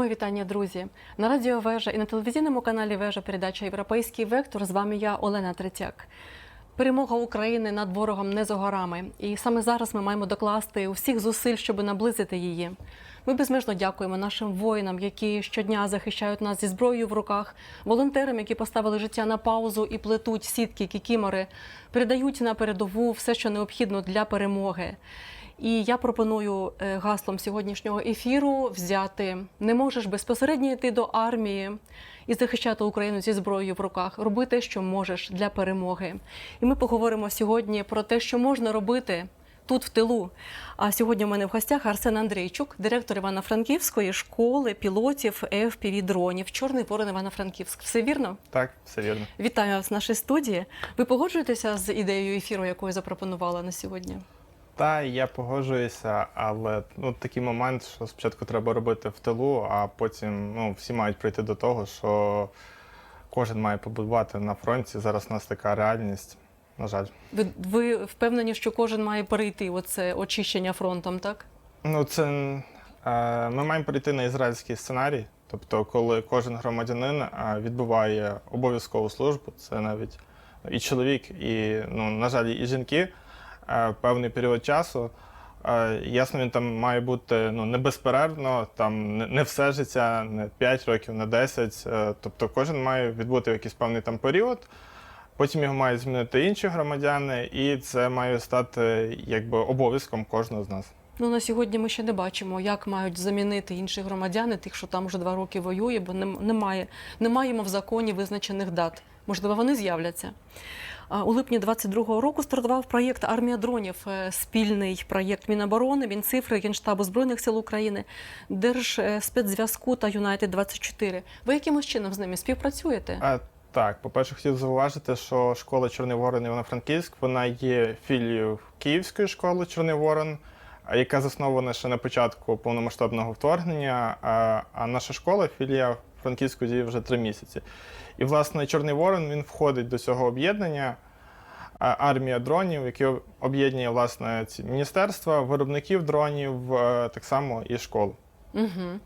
Мої вітання, друзі. На радіо Вежа і на телевізійному каналі Вежа передача Європейський вектор. З вами я, Олена Третяк. Перемога України над ворогом не за горами. І саме зараз ми маємо докласти усіх зусиль, щоб наблизити її. Ми безмежно дякуємо нашим воїнам, які щодня захищають нас зі зброєю в руках, волонтерам, які поставили життя на паузу і плетуть сітки, кікімори, передають на передову все, що необхідно для перемоги. І я пропоную е, гаслом сьогоднішнього ефіру взяти не можеш безпосередньо йти до армії і захищати Україну зі зброєю в руках, роби те, що можеш для перемоги. І ми поговоримо сьогодні про те, що можна робити. Тут в тилу. А сьогодні у мене в гостях Арсен Андрейчук, директор Івано-Франківської школи пілотів fpv дронів Чорний ворон Івано-Франківськ. Все вірно? Так, все вірно. Вітаю вас в нашій студії. Ви погоджуєтеся з ідеєю ефіру, яку я запропонувала на сьогодні? Та я погоджуюся, але ну такий момент, що спочатку треба робити в тилу, а потім ну, всі мають прийти до того, що кожен має побудувати на фронті. Зараз у нас така реальність. На жаль. Ви, ви впевнені, що кожен має перейти оце очищення фронтом, так? Ну, це е, ми маємо перейти на ізраїльський сценарій. Тобто, коли кожен громадянин е, відбуває обов'язкову службу, це навіть і чоловік, і, ну, на жаль, і жінки певний період часу. Е, Ясно, він там має бути ну, не безперервно, там не- не все життя, не 5 років, не 10. Е, Тобто кожен має відбути якийсь певний там період. Потім його мають змінити інші громадяни, і це має стати якби обов'язком кожного з нас. Ну на сьогодні ми ще не бачимо, як мають замінити інші громадяни, тих, що там вже два роки воює, бо немає, не маємо в законі визначених дат. Можливо, вони з'являться. У липні 22-го року стартував проєкт Армія дронів, е, спільний проєкт Міноборони, Мінцифри, Генштабу Збройних сил України, Держспецзв'язку та Юнайтед 24 Ви якимось чином з ними співпрацюєте? А, так, по-перше, хотів зауважити, що школа Чорний Ворон Івано-Франківськ вона є філією Київської школи Чорний Ворон, яка заснована ще на початку повномасштабного вторгнення. А наша школа філія Франківської діє вже три місяці. І, власне, Чорний Ворон він входить до цього об'єднання. Армія дронів, яке об'єднує власне ці міністерства, виробників дронів, е, так само і школ. Угу.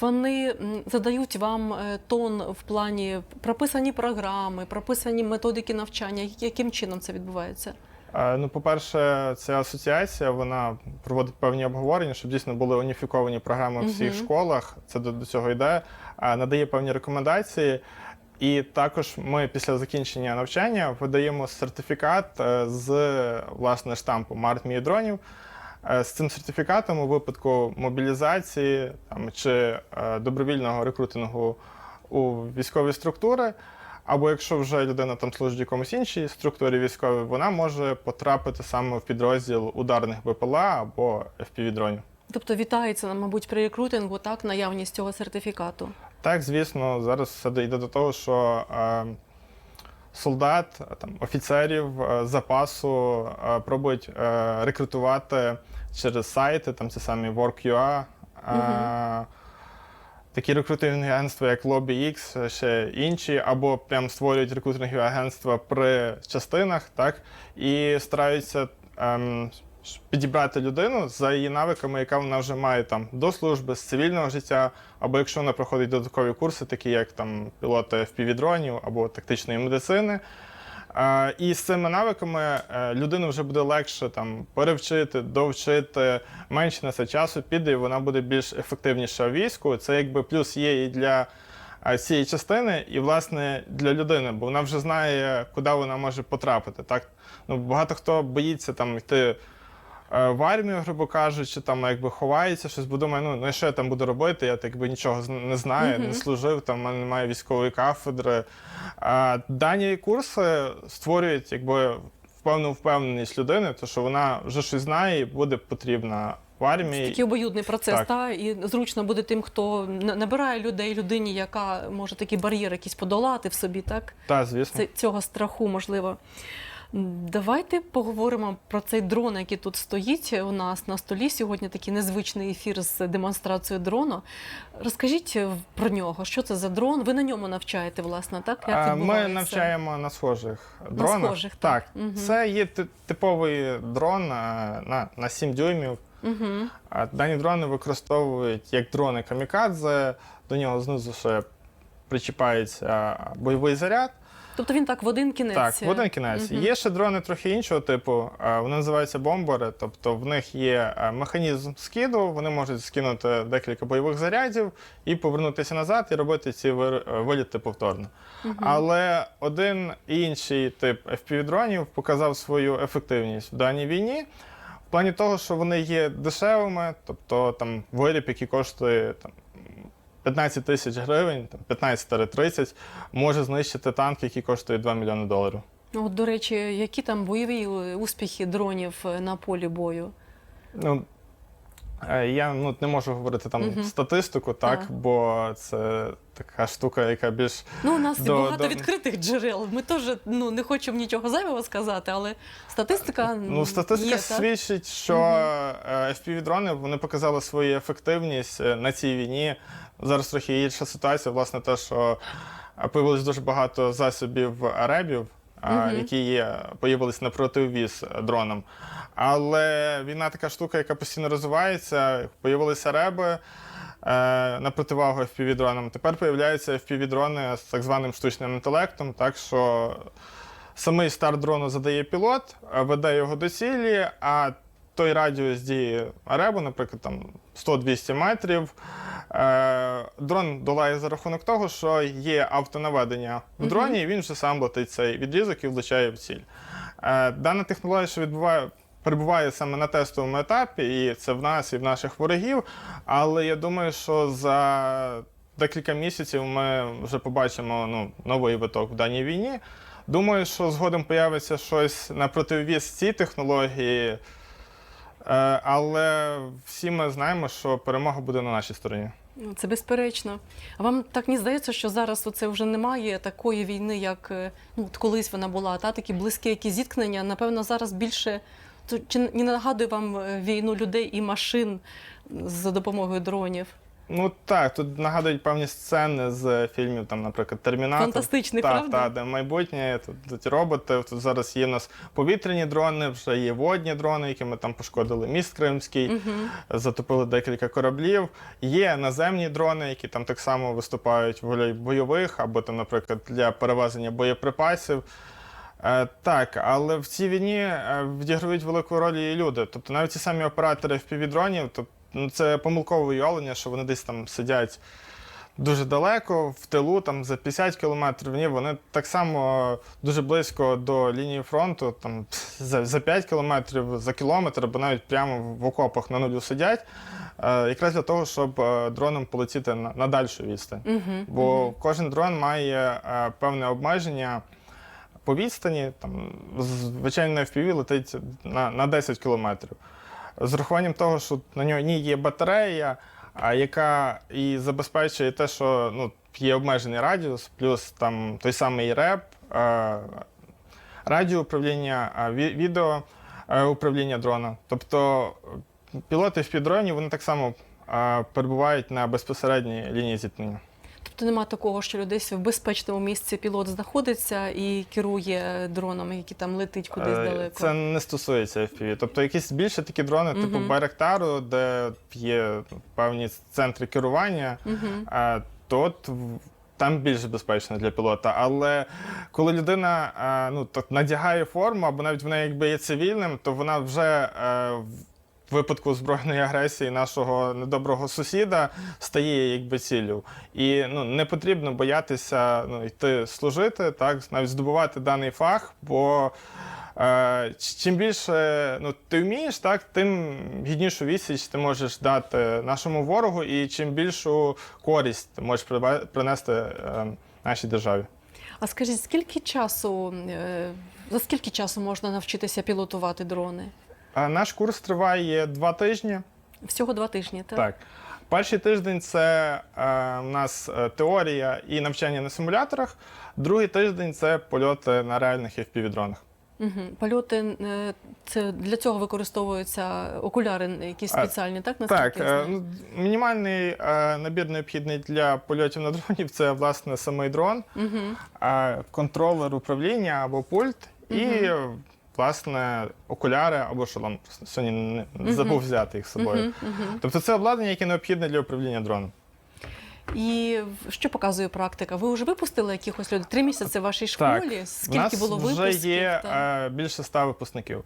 Вони задають вам е, тон в плані прописані програми, прописані методики навчання. Яким чином це відбувається? Е, Ну, по-перше, ця асоціація вона проводить певні обговорення, щоб дійсно були уніфіковані програми в всіх Мгм. школах. Це до, до цього йде, надає певні рекомендації. І також ми після закінчення навчання видаємо сертифікат е, з власне штампу армії дронів. Е, З цим сертифікатом у випадку мобілізації там, чи е, добровільного рекрутингу у військові структури, або якщо вже людина там служить якомусь іншій структурі військовій, вона може потрапити саме в підрозділ ударних БПЛА або FPV-дронів. Тобто вітається мабуть, при рекрутингу так наявність цього сертифікату. Так, звісно, зараз все дійде до того, що е, солдат, е, там, офіцерів е, запасу пробують рекрутувати через сайти, там ці самі Work.ua, Мгм. такі рекрутингові агентства, як LobbyX, ще інші, або прям створюють рекрутингові агентства при частинах, так, і стараються. Підібрати людину за її навиками, яка вона вже має там до служби, з цивільного життя, або якщо вона проходить додаткові курси, такі як там пілоти FPV-дронів або тактичної медицини. Е, І з цими навиками е, людину вже буде легше там перевчити, довчити, менше на це часу піде, і вона буде більш ефективніша в війську. Це якби плюс є і для е, цієї частини, і власне для людини, бо вона вже знає, куди вона може потрапити. Так ну багато хто боїться там йти. Е, В армію, грубо кажучи, там якби ховається щось, бо думає, ну, ну що я там буду робити, я так якби нічого не знаю, не служив, там в мене немає військової кафедри. А дані курси створюють якби певну впевненість людини, то що вона вже щось знає і буде потрібна в армії. Такий обоюдний процес, Так. та і зручно буде тим, хто на- набирає людей, людині, яка може такий бар'єр якийсь подолати в собі, так? Так, звісно. Це, цього страху можливо. Давайте поговоримо про цей дрон, який тут стоїть у нас на столі. Сьогодні такий незвичний ефір з демонстрацією дрону. Розкажіть е, про нього. Що це за дрон? Ви на ньому навчаєте, власне, так? Як Ми навчаємо на схожих дронах. схожих, так. так. Мгм. Це є типовий дрон е, на, на 7 дюймів. Угу. Дані дрони використовують як дрони камікадзе, до нього знизу ще причіпається бойовий заряд. Тобто він так в один кінець. Так, в один кінець. Мгм. Є ще дрони трохи іншого типу. Вони називаються бомбери, тобто в них є механізм скиду, вони можуть скинути декілька бойових зарядів і повернутися назад і робити ці е, виліти повторно. Але один інший тип FPV-дронів показав свою ефективність в даній війні. В плані того, що вони є дешевими, тобто там виріб, який коштує там, 15 тисяч гривень, там, 15-30, може знищити танк, який коштує 2 мільйони доларів. Ну, От, до речі, які там бойові е, успіхи дронів е, на полі бою? Ну, е, я ну, не можу говорити там Мгм. статистику, так, Так. бо це така штука, яка більш Ну, у нас До- багато до- відкритих джерел. Ми теж ну, не хочемо нічого зайвого сказати, але статистика. Ну, статистика є, свідчить, що е, FPV-дрони вони показали свою ефективність на цій війні. Зараз трохи інша ситуація, власне, те, що е, появилось дуже багато засобів е, Мгм. які є, появились на противвіз е, дронам. Але війна така штука, яка постійно розвивається. Появилися реби е, на противагу FPV-дронам. Тепер появляються FPV-дрони з так званим штучним інтелектом, так що самий старт дрону задає пілот, веде його до цілі, а той радіус дії ребу, наприклад, там 100-200 метрів. Е, дрон долає за рахунок того, що є автонаведення в дроні, і він вже сам летить цей відрізок і влучає в ціль. Е, дана технологія, що відбуває. Перебуває саме на тестовому етапі, і це в нас, і в наших ворогів. Але я думаю, що за декілька місяців ми вже побачимо ну, новий виток в даній війні. Думаю, що згодом появиться щось на противвіз цій технології, але всі ми знаємо, що перемога буде на нашій стороні. Ну, Це безперечно. А вам так не здається, що зараз це вже немає такої війни, як е, ну, от колись вона була, та такі близькі які зіткнення. Напевно, зараз більше то чи не нагадує вам е, війну людей і машин за допомогою дронів? Ну так, тут нагадують певні сцени з фільмів, там, наприклад, Термінатор. Фантастичний, так, правда? Так, де майбутнє, тут, тут роботи. Тут зараз є в нас повітряні дрони, вже є водні дрони, якими там пошкодили міст Кримський, Угу. затопили декілька кораблів. Є наземні дрони, які там так само виступають в ролі бойових, або там, наприклад, для перевезення боєприпасів. Е, так, але в цій війні е, відіграють велику роль і люди. Тобто навіть ті самі оператори FPV-дронів, то, ну, це помилкове уявлення, що вони десь там сидять дуже далеко, в тилу, там за 50 кілометрів. Ні, вони так само дуже близько до лінії фронту, там за, за 5 кілометрів, за кілометр, або навіть прямо в окопах на нулю сидять. Е, якраз для того, щоб е, дроном полетіти на, на дальшу відстань. Угу. Бо кожен дрон має е, певне обмеження по відстані. Там, звичайно, FPV летить на, на 10 кілометрів. З урахуванням того, що на ній є батарея, яка і забезпечує те, що ну, є обмежений радіус, плюс там той самий реп, е, радіоуправління, відео е, управління дрона. Тобто пілоти FPV-дронів вони так само е, перебувають на безпосередній лінії зіткнення. Тобто нема такого, що десь в безпечному місці пілот знаходиться і керує дроном, який там летить кудись Е, далеко. Це не стосується FPV. Тобто якісь більше такі дрони, типу Мгм. Байрактару, де є певні центри керування, Угу. а, то от в- там більш безпечно для пілота. Але коли людина а, ну, так, надягає форму, або навіть вона якби є цивільним, то вона вже е, в випадку збройної агресії нашого недоброго сусіда стає якби ціллю. І ну, не потрібно боятися ну, йти служити, так, навіть здобувати даний фах, бо Е, чим більше ну, ти вмієш, так, тим гіднішу відсіч ти можеш дати нашому ворогу, і чим більшу користь ти можеш принести е, нашій державі. А скажіть, скільки часу е, за скільки часу можна навчитися пілотувати дрони? Наш курс триває два тижні. Всього два тижні, так? Так. Перший тиждень це е, у нас е, теорія і навчання на симуляторах. Другий тиждень це польоти на реальних FPV-дронах. Угу. Польоти е, це для цього використовуються окуляри якісь А, спеціальні, так? Наскільки Так, я е, знаю? ну, мінімальний е, набір необхідний для польотів на дронів це власне самий дрон. Угу. а, контролер управління або пульт і власне окуляри або шолом. Сьогодні не забув взяти їх з собою. Тобто це обладнання, яке необхідне для управління дроном. І що показує практика? Ви вже випустили якихось людей? Три місяці в вашій школі? У Скільки нас було вже є Та? е, більше ста випускників.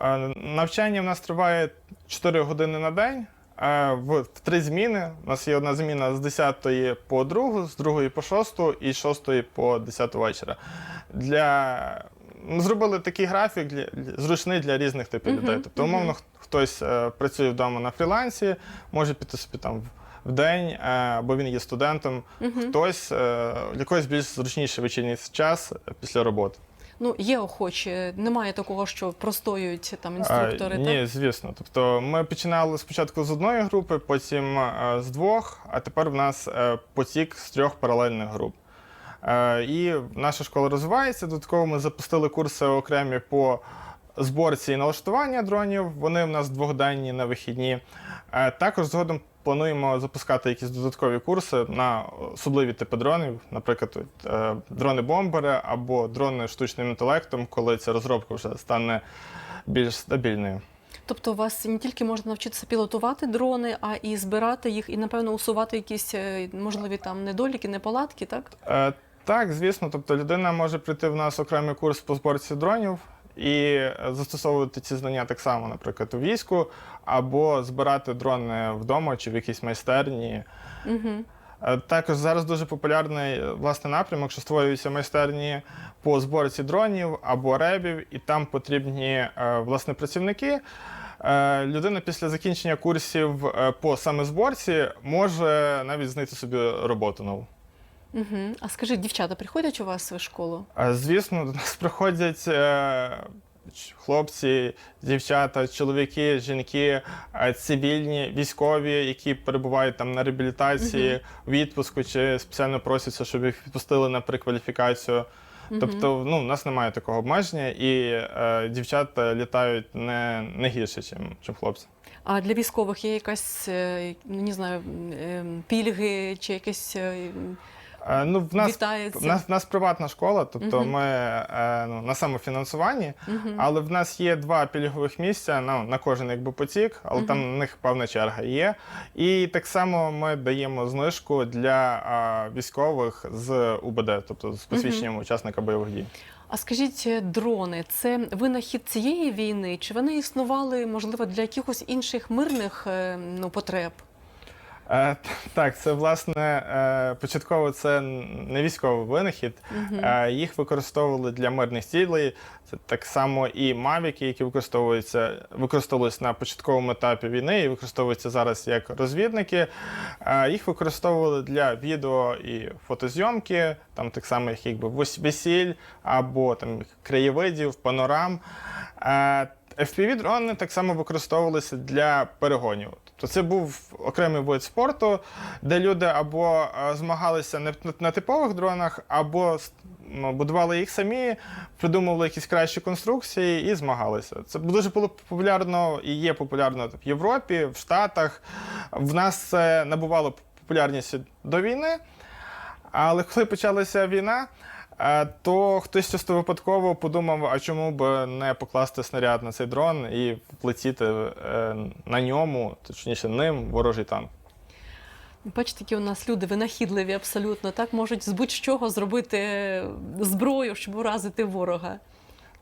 Е, Навчання в нас триває 4 години на день. е, В, в три зміни. У нас є одна зміна з 10 по 2, з 2 по 6 і з 6 по 10 вечора. Для... Зробили такий графік для... для- зручний для різних типів людей. Тобто, умовно, хтось е, працює вдома на фрілансі, може піти собі там в- в день, е, або він є студентом. Хтось е, для когось більш зручніший вечірній час е, після роботи. Ну, є охочі. Немає такого, що простоюють там інструктори. А, так? ні, звісно. Тобто ми починали спочатку з одної групи, потім е, з двох, а тепер в нас е, потік з трьох паралельних груп. Е, І наша школа розвивається. Додатково ми запустили курси окремі по зборці і налаштування дронів. Вони в нас двохденні на вихідні. Е, Також згодом плануємо запускати якісь додаткові курси на особливі типи дронів, наприклад, е, дрони-бомбери або дрони штучним інтелектом, коли ця розробка вже стане більш стабільною. Тобто у вас не тільки можна навчитися пілотувати дрони, а і збирати їх, і напевно усувати якісь можливі там недоліки, неполадки, так? Так, звісно, тобто людина може прийти в нас окремий курс по зборці дронів і застосовувати ці знання так само, наприклад, у війську, або збирати дрони вдома чи в якійсь майстерні. Угу. Також зараз дуже популярний е, власне напрямок, що створюються майстерні по зборці дронів або ребів, і там потрібні е, власне працівники. Людина після закінчення курсів по саме зборці може навіть знайти собі роботу нову. Угу. А скажіть, дівчата приходять у вас в школу? Е, Звісно, до нас приходять е, хлопці, дівчата, чоловіки, жінки, е, цивільні, військові, які перебувають там на реабілітації, в відпуску чи спеціально просяться, щоб їх відпустили на перекваліфікацію. Тобто, ну, у нас немає такого обмеження, і е, дівчата літають не, не гірше, ніж чим хлопці. А для військових є якась е, ну, не знаю, е, пільги чи якесь Е, ну, в нас вітається? В нас, в нас приватна школа, тобто Мгм. ми е, ну, на самофінансуванні, Мгм. але в нас є два пільгових місця ну, на кожен якби потік, але там на них певна черга є. І так само ми даємо знижку для е, військових з УБД, тобто з посвідченням учасника бойових дій. А скажіть, е, дрони це винахід цієї війни? Чи вони існували, можливо, для якихось інших мирних е, ну, потреб? Е, так, це власне е, початково це не військовий винахід. Е, їх використовували для мирних цілей. Це так само і мавіки, які використовуються, використовувалися на початковому етапі війни і використовуються зараз як розвідники. Е, їх використовували для відео і фотозйомки, там так само як якби вес- весіль або там краєвидів, панорам. Е, FPV-дрони так само використовувалися для перегонів. Тобто це був окремий вид спорту, де люди або е, змагалися на- типових дронах, або будували їх самі, придумували якісь кращі конструкції і змагалися. Це дуже було популярно і є популярно в Європі, в Штатах. В нас це набувало популярність до війни. Але коли почалася війна, то хтось часто випадково подумав, а чому б не покласти снаряд на цей дрон і влетіти е, на ньому, точніше ним, ворожий танк. Бачите, які у нас люди винахідливі абсолютно, так можуть з будь-чого зробити зброю, щоб уразити ворога.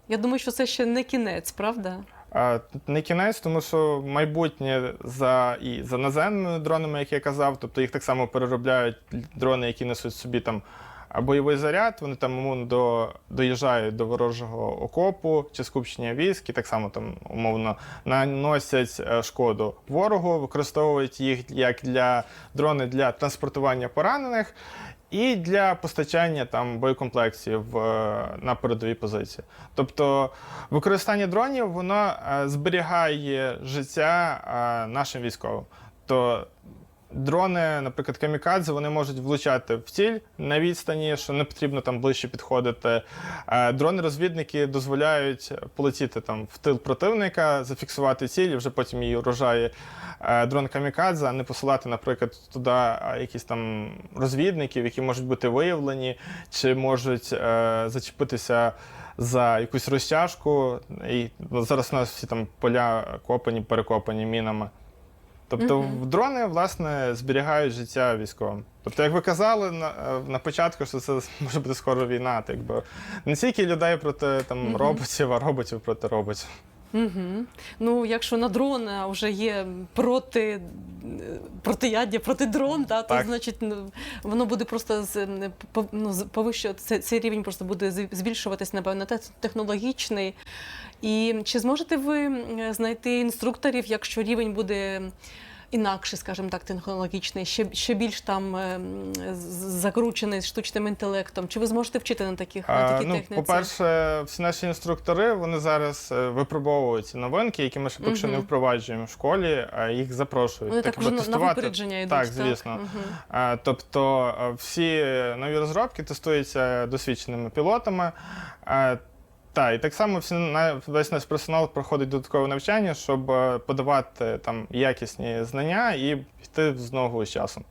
Я думаю, що це ще не кінець, правда? Е, Не кінець, тому що майбутнє за і за наземними дронами, як я казав, тобто їх так само переробляють дрони, які несуть собі там а, бойовий заряд. Вони там умовно до, доїжджають до ворожого окопу чи скупчення військ, і так само там умовно наносять е, шкоду ворогу, використовують їх як для дрони для транспортування поранених. І для постачання там боєкомплектів е, на передові позиції. Тобто використання дронів воно е, зберігає життя нашим військовим. То Дрони, наприклад, камікадзе, вони можуть влучати в ціль на відстані, що не потрібно там ближче підходити. Е, Дрони-розвідники дозволяють полетіти там в тил противника, зафіксувати ціль, і вже потім її врожає е, дрон камікадзе, а не посилати, наприклад, туди якісь там розвідників, які можуть бути виявлені, чи можуть е, зачепитися за якусь розтяжку. І ну, зараз у нас всі там поля копані, перекопані мінами. Тобто угу. дрони, власне, зберігають життя військовим. Тобто, як ви казали на, е, на початку, що це може бути скоро війна, так би не тільки людей проти там, роботів, а роботів проти роботів. Угу. Ну, якщо на дрон вже є проти, протияддя, проти дрон, та, то значить ну, воно буде просто з, ну, з- повищувати, цей, цей рівень просто буде збільшуватись, напевно, технологічний. І чи зможете ви знайти інструкторів, якщо рівень буде інакший, скажімо так, технологічний, ще, ще більш там з- закручений штучним інтелектом? Чи ви зможете вчити на таких на такій ну, техніці? по-перше, всі наші інструктори вони зараз е, випробовують новинки, які ми ще поки що не впроваджуємо в школі, а їх запрошують. Вони так якби вже на- випередження йдуть. Так, звісно. Мгм. А, Тобто е, всі нові розробки тестуються досвідченими пілотами. А, Та, і так само всі весь наш персонал проходить додаткове навчання, щоб е, подавати там якісні знання і йти з ногу з часом.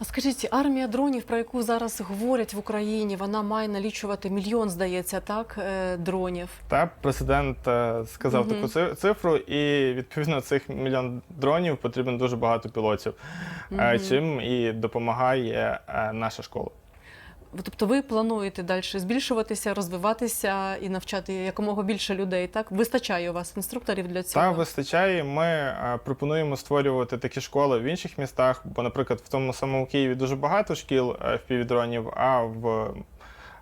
А скажіть, армія дронів, про яку зараз говорять в Україні, вона має налічувати мільйон, здається, так, е, дронів. Та президент е, сказав Мгм. таку цифру, і відповідно цих мільйон дронів потрібно дуже багато пілотів, Мгм. чим і допомагає наша школа. Тобто ви плануєте далі збільшуватися, розвиватися і навчати якомога більше людей, так? Вистачає у вас інструкторів для цього? Та вистачає. Ми е, пропонуємо створювати такі школи в інших містах, бо, наприклад, в тому самому Києві дуже багато шкіл е, впівдронів, а в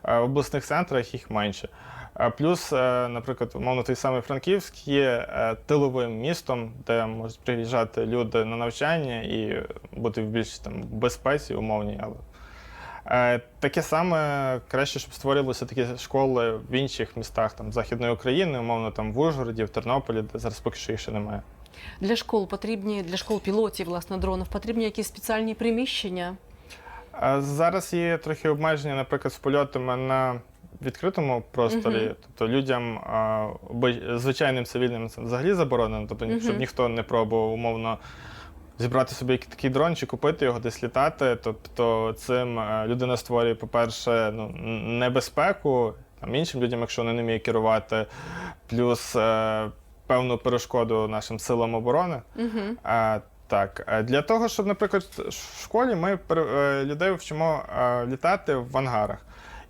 е, обласних центрах їх менше. Плюс, наприклад, умовно, той самий Франківськ є тиловим містом, де можуть приїжджати люди на навчання і бути в більш там безпеці умовній, але. Е, Таке саме краще, щоб створювалися такі школи в інших містах там, Західної України, умовно там в Ужгороді, в Тернополі, де зараз поки що їх ще немає. Для школ потрібні, для школ пілотів, власне, дронів, потрібні якісь спеціальні приміщення. Зараз є трохи обмеження, наприклад, з польотами на відкритому просторі. Мгм. Тобто людям, звичайним цивільним це взагалі заборонено, тобто, Мгм. щоб ніхто не пробував умовно. Зібрати собі такий дрон чи купити його, десь літати. Тобто цим е, людина створює, по-перше, ну, небезпеку там, іншим людям, якщо вони не вміють керувати, плюс е, певну перешкоду нашим силам оборони. Угу. А, так, е, для того, щоб, наприклад, в школі ми е, людей вчимо е, літати в ангарах.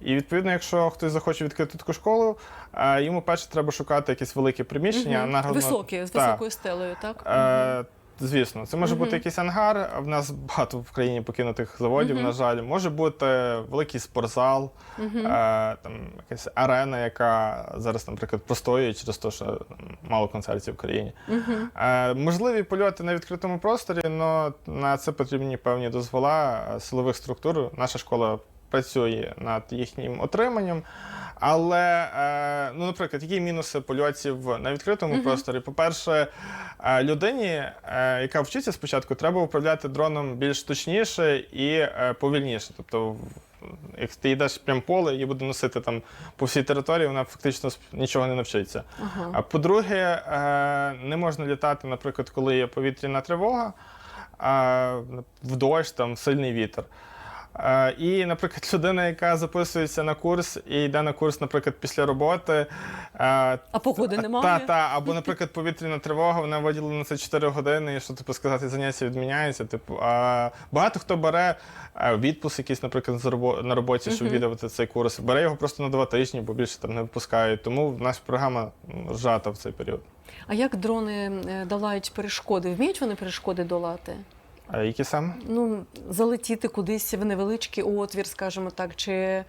І відповідно, якщо хтось захоче відкрити таку школу, е, йому перше треба шукати якесь велике приміщення. Ангар- Високі, з високою стелею, так? Е, Звісно, це може бути якийсь ангар. В нас багато в країні покинутих заводів, на жаль. Може бути великий спортзал, е, там якась арена, яка зараз, наприклад, простоює через те, що там, мало концертів в країні. Е, можливі польоти на відкритому просторі, але на це потрібні певні дозвола е, силових структур. Наша школа працює над їхнім отриманням. Але, е, ну, наприклад, які мінуси польотів на відкритому Мгм. просторі? По-перше, е, людині, е, яка вчиться спочатку, треба управляти дроном більш точніше і повільніше. Тобто, як ти йдеш прям поле, її буде носити там по всій території, вона фактично нічого не навчиться. Ага. А по-друге, не можна літати, наприклад, коли є повітряна тривога, в дощ, там сильний вітер. І, наприклад, людина, яка записується на курс і йде на курс, наприклад, після роботи. А погоди немає? Та, та, або, наприклад, повітряна тривога, вона виділила на це 4 години, і що типу сказати, заняття відміняється. Типу, а багато хто бере відпуск якийсь, наприклад, на роботі, щоб відвідувати цей курс. Бере його просто на два тижні, бо більше там не випускають. Тому наша програма м, зжата в цей період. А як дрони е, долають перешкоди? Вміють вони перешкоди долати? А які саме? Ну, залетіти кудись в невеличкий отвір, скажімо так, чи,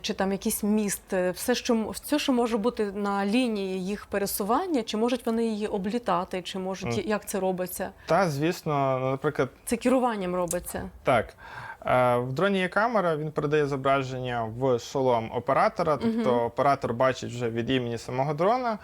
чи там якийсь міст, все, що, все, що може бути на лінії їх пересування, чи можуть вони її облітати, чи можуть, Мгм. як це робиться? Та, звісно, наприклад, Це керуванням робиться. Так. Е, В дроні є камера, він передає зображення в шолом оператора, тобто Мгм. оператор бачить вже від імені самого дрона.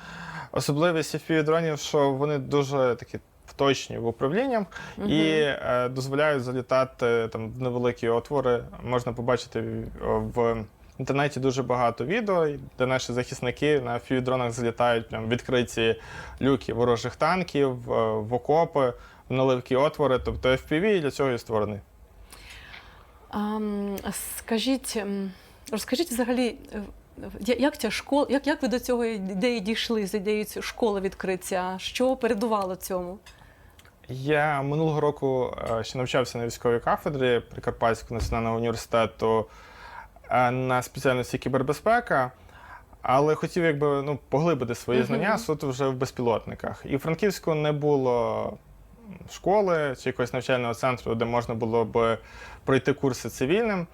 Особливість fpv дронів, що вони дуже такі вточні в управліннях і е, дозволяють залітати там в невеликі отвори. Можна побачити в інтернеті дуже багато відео, де наші захисники на FPV-дронах залітають прям відкриті люки ворожих танків, е, в окопи, в невеликі отвори. Тобто FPV для цього і створений. А, скажіть, розкажіть взагалі, е, як ця школа, як, як ви до цього ідеї дійшли з ідеєю школи відкриття? Що передувало цьому? Я минулого року е, ще навчався на військовій кафедрі Прикарпатського національного університету е, на спеціальності кібербезпека, але хотів якби ну, поглибити свої Мгм. знання суто вже в безпілотниках. І в Франківську не було школи чи якогось навчального центру, де можна було б пройти курси цивільним.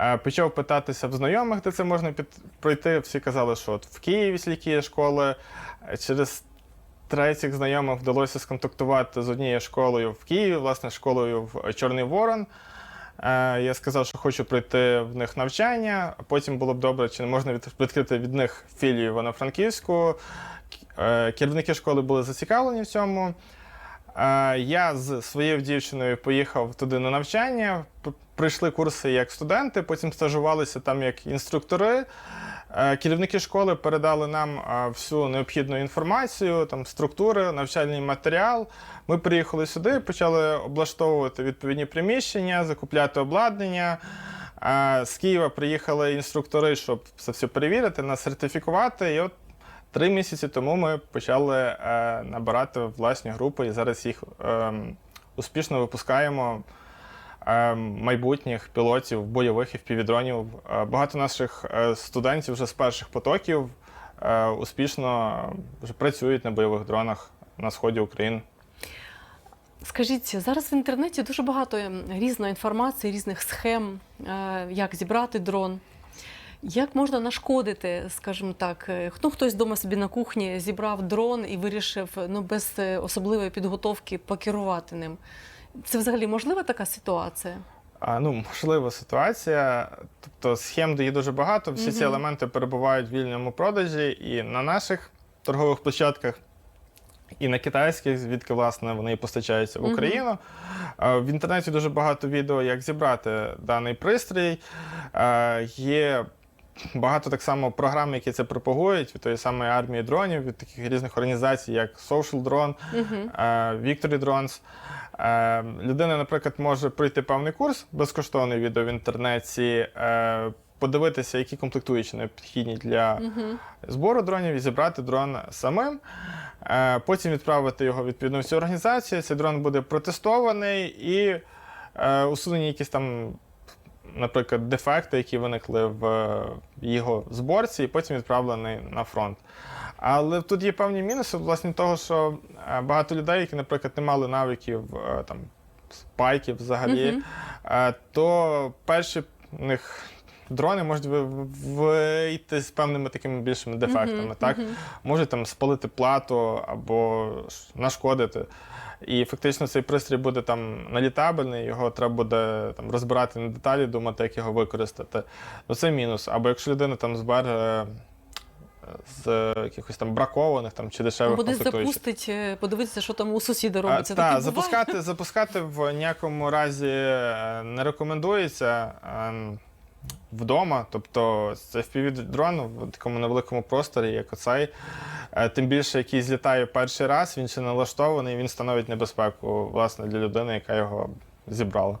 Е, Почав питатися в знайомих, де це можна під... пройти. Всі казали, що от в Києві стільки школи. Через третіх знайомих вдалося сконтактувати з однією школою в Києві, власне, школою в Чорний Ворон. Е, Я сказав, що хочу пройти в них навчання. Потім було б добре, чи не можна відкрити від них філію Івано-Франківську. Е, Керівники школи були зацікавлені в цьому. Е, Я з своєю дівчиною поїхав туди на навчання. Прийшли курси як студенти, потім стажувалися там як інструктори. Е, Керівники школи передали нам е, всю необхідну інформацію, там структури, навчальний матеріал. Ми приїхали сюди, почали облаштовувати відповідні приміщення, закупляти обладнання. Е, З Києва приїхали інструктори, щоб це все перевірити, нас сертифікувати. І от три місяці тому ми почали набирати власні групи, і зараз їх ем, успішно випускаємо майбутніх пілотів бойових і впівдронів. Е, Багато наших е, студентів вже з перших потоків е, успішно вже працюють на бойових дронах на сході України. Скажіть, зараз в інтернеті дуже багато ем, різної інформації, різних схем, е, як зібрати дрон. Як можна нашкодити, скажімо так, е, хто хтось вдома собі на кухні зібрав дрон і вирішив ну, без е, особливої підготовки покерувати ним. Це взагалі можлива така ситуація? А, ну, можлива ситуація. Тобто схем є дуже багато, всі ці елементи перебувають в вільному продажі і на наших торгових площадках, і на китайських, звідки власне вони і постачаються в. Україну. А, В інтернеті дуже багато відео, як зібрати даний пристрій. Є багато так само програм, які це пропагують від тої самої армії дронів, від таких різних організацій, як Social Drone, е, Victory Drones. Е, Людина, наприклад, може пройти певний курс, безкоштовне відео в інтернеті, е, подивитися, які комплектуючі необхідні для Угу. збору дронів і зібрати дрон самим. Потім відправити його відповідно в цю організацію. Цей дрон буде протестований і усунені якісь там, наприклад, дефекти, які виникли в е, його зборці, і потім відправлений на фронт. Але тут є певні мінуси, власне, того, що е, багато людей, які, наприклад, не мали навиків е, там, спайків взагалі, mm -hmm. то перші в них дрони можуть вийти з певними такими більшими дефектами. Мгм, так? мгм. Можуть там спалити плату або нашкодити. І фактично цей пристрій буде там налітабельний, його треба буде там розбирати на деталі, думати, як його використати. Ну це мінус. Або якщо людина там збере е, з якихось там бракованих там, чи дешевих Буде запустить, е, подивитися, що там у сусіда робиться. Так, запускати, запускати в ніякому разі е, не рекомендується ем, вдома. Тобто це FPV-дрон в такому невеликому просторі, як оцей. Е, Тим більше, який злітає перший раз, він ще налаштований, він становить небезпеку власне, для людини, яка його зібрала.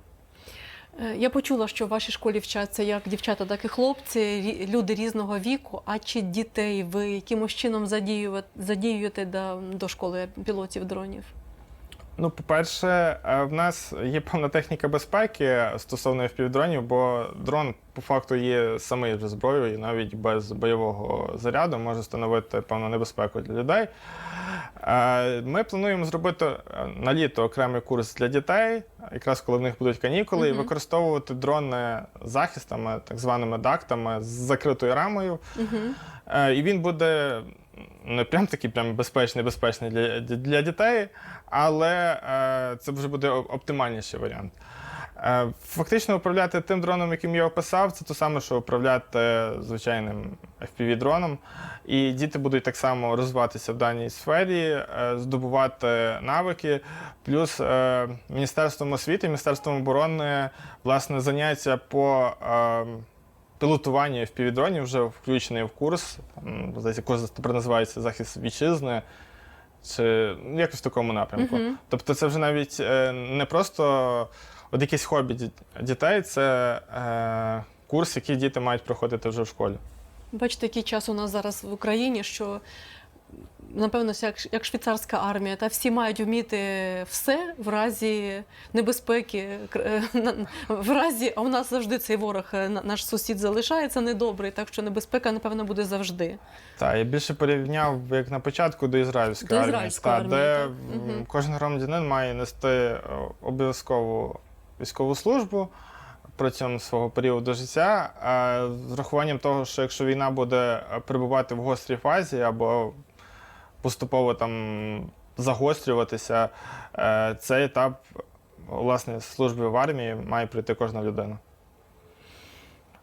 Е, Я почула, що в вашій школі вчаться як дівчата, так і хлопці, люди різного віку. А чи дітей ви якимось чином задіюєте до школи пілотів дронів? Ну, по-перше, е, в нас є певна техніка безпеки стосовно FPV-дронів, бо дрон по факту є самою вже зброєю і навіть без бойового заряду може становити певну небезпеку для людей. Е, Ми плануємо зробити е, на літо окремий курс для дітей, якраз коли в них будуть канікули, і використовувати дрони захистами, так званими дактами з закритою рамою. Угу. Е, І він буде не прям такий прям безпечний, безпечний для, для дітей, але е, це вже буде оптимальніший варіант. Е, Фактично управляти тим дроном, яким я описав, це те саме, що управляти звичайним FPV-дроном. І діти будуть так само розвиватися в даній сфері, е, здобувати навики. Плюс е, Міністерством освіти, Міністерством оборони власне заняття по е, пілотуванню FPV-дронів вже включений в курс. Там, здається, курс тепер називається захист вітчизни. Чи ну, якось в такому напрямку. Мгм. Тобто, це вже навіть е, не просто от якесь хобі дітей, це е, курс, який діти мають проходити вже в школі. Бачите, який час у нас зараз в Україні, що напевно, як, як швейцарська армія, та всі мають вміти все в разі небезпеки, е, в разі, а у нас завжди цей ворог, е, наш сусід залишається недобрий, так що небезпека, напевно, буде завжди. Так, я більше порівняв як на початку до ізраїльської До армії, та, армії, де так. кожен громадянин має нести е, обов'язкову військову службу протягом свого періоду життя, з рахуванням того, що якщо війна буде перебувати в гострій фазі або поступово там загострюватися, е, цей етап власне служби в армії має пройти кожна людина.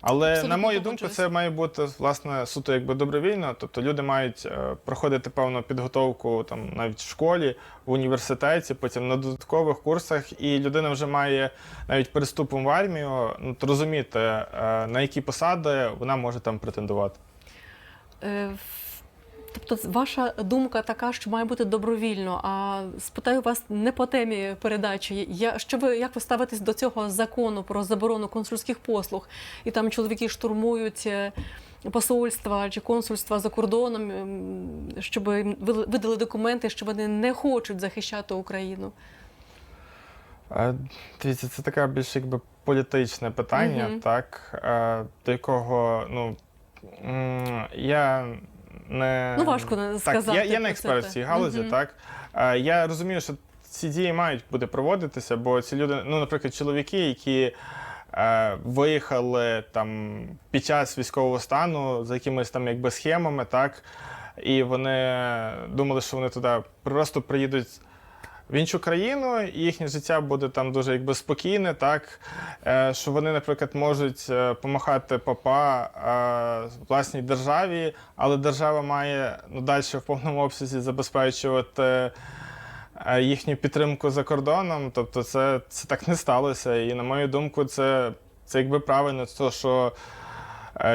Але Абсолютно на мою думку, це має бути власне суто якби добровільно. Тобто люди мають е, проходити певну підготовку там навіть в школі, в університеті, потім на додаткових курсах, і людина вже має навіть перед вступом в армію ну, розуміти, е, на які посади вона може там претендувати. Тобто, ваша думка така, що має бути добровільно. А спитаю вас не по темі передачі. Я що ви як ви ставитесь до цього закону про заборону консульських послуг? І там чоловіки штурмують е, посольства чи консульства за кордоном, щоб видали документи, що вони не хочуть захищати Україну. Дивіться, це таке більш якби політичне питання, Мгм. так, е, до якого ну, я не. Ну, важко не так, сказати Я, я не експерт в цій галузі, Мгм. так. Е, Я розумію, що ці дії мають бути проводитися, бо ці люди, ну, наприклад, чоловіки, які. е, Виїхали там під час військового стану за якимись там якби схемами, так і вони думали, що вони туди просто приїдуть в іншу країну, і їхнє життя буде там дуже якби спокійне, так е, що вони, наприклад, можуть е, помахати папа е, власній державі, але держава має ну, далі в повному обсязі забезпечувати. Їхню підтримку за кордоном, тобто це, це так не сталося. І на мою думку, це, це якби правильно, то що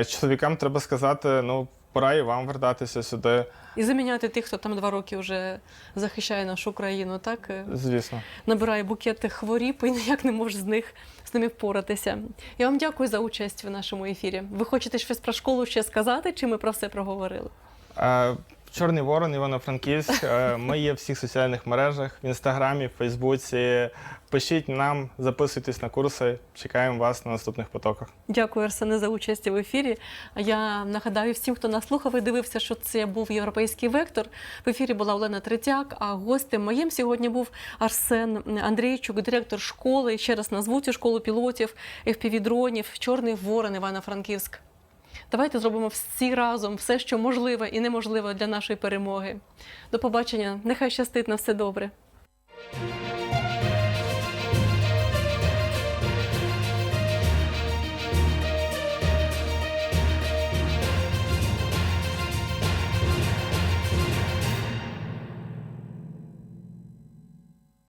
чоловікам треба сказати: ну, пора і вам вертатися сюди, І заміняти тих, хто там два роки вже захищає нашу країну, так Е, звісно. набирає букети хворіб і ніяк не може з них з ними впоратися. Я вам дякую за участь в нашому ефірі. Ви хочете щось про школу ще сказати, чи ми про все проговорили? Е, Чорний Ворон, Івано-Франківськ. Е, Ми є в всіх соціальних мережах, в інстаграмі, в Фейсбуці. Пишіть нам, записуйтесь на курси. Чекаємо вас на наступних потоках. Дякую, Арсене, за участь в ефірі. Я нагадаю всім, хто нас слухав і дивився, що це був європейський вектор. В ефірі була Олена Третяк. А гостем моїм сьогодні був Арсен Андрійчук, директор школи. Ще раз назву цю школу пілотів, FPV-дронів, Чорний Ворон Івано-Франківськ. Давайте зробимо всі разом все, що можливе і неможливе для нашої перемоги. До побачення! Нехай щастить на все добре.